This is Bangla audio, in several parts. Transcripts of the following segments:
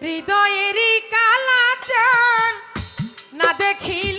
হৃদয়েরই কালাচান না দেখিল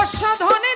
অসাধনে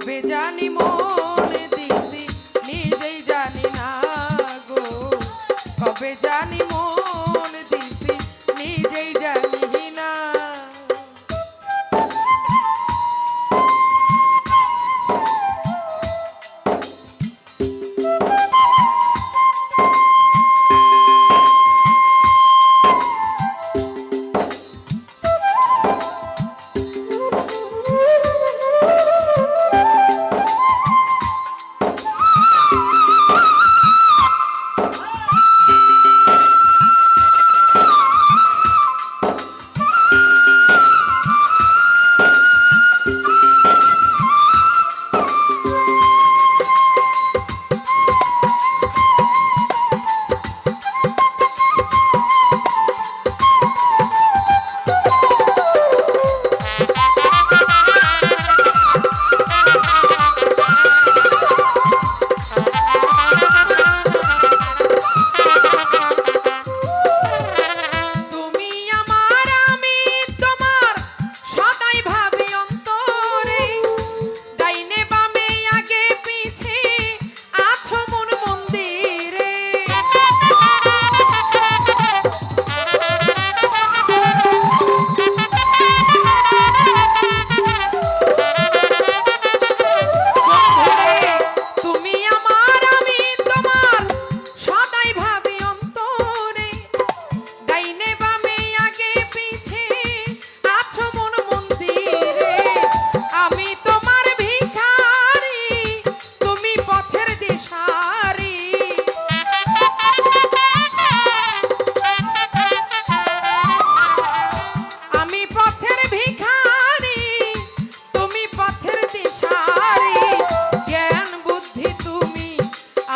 কবে জানি মন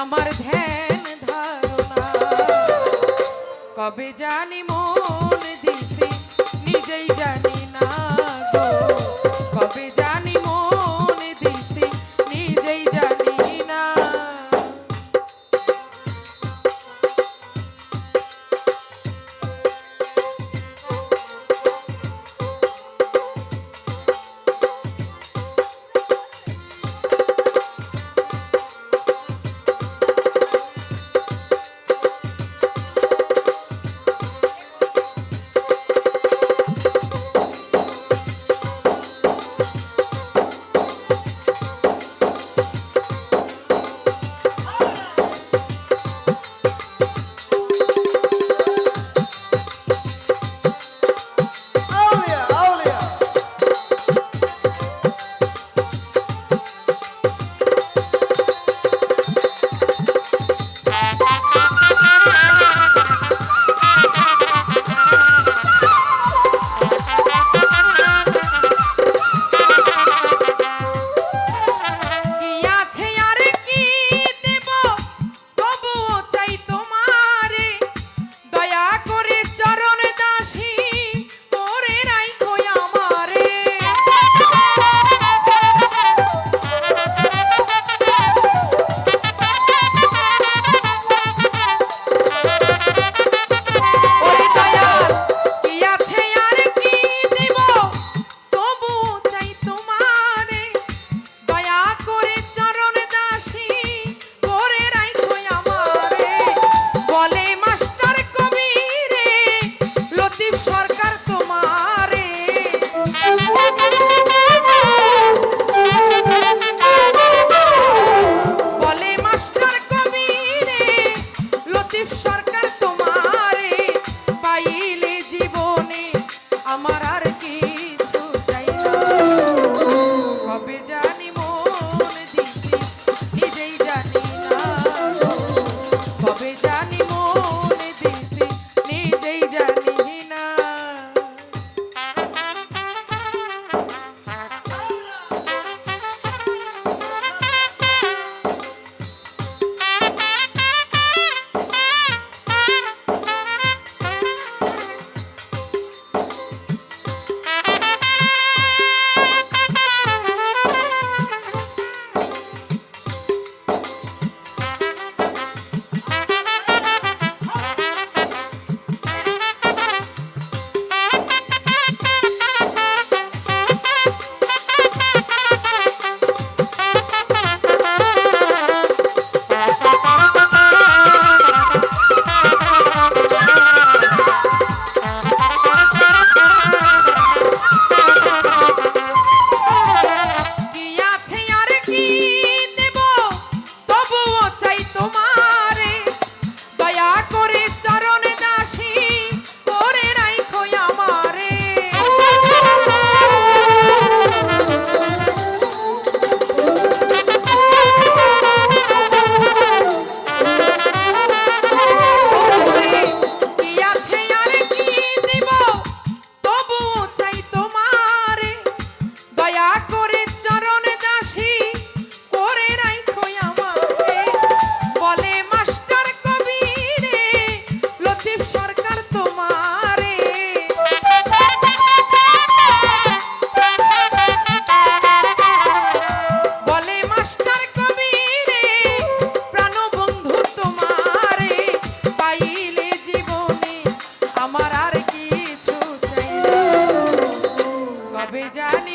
আমার ধ্যান ধারণা। কবে জানি মন দিছি নিজেই জানি ಸರ್ಕಾರ কবে জানি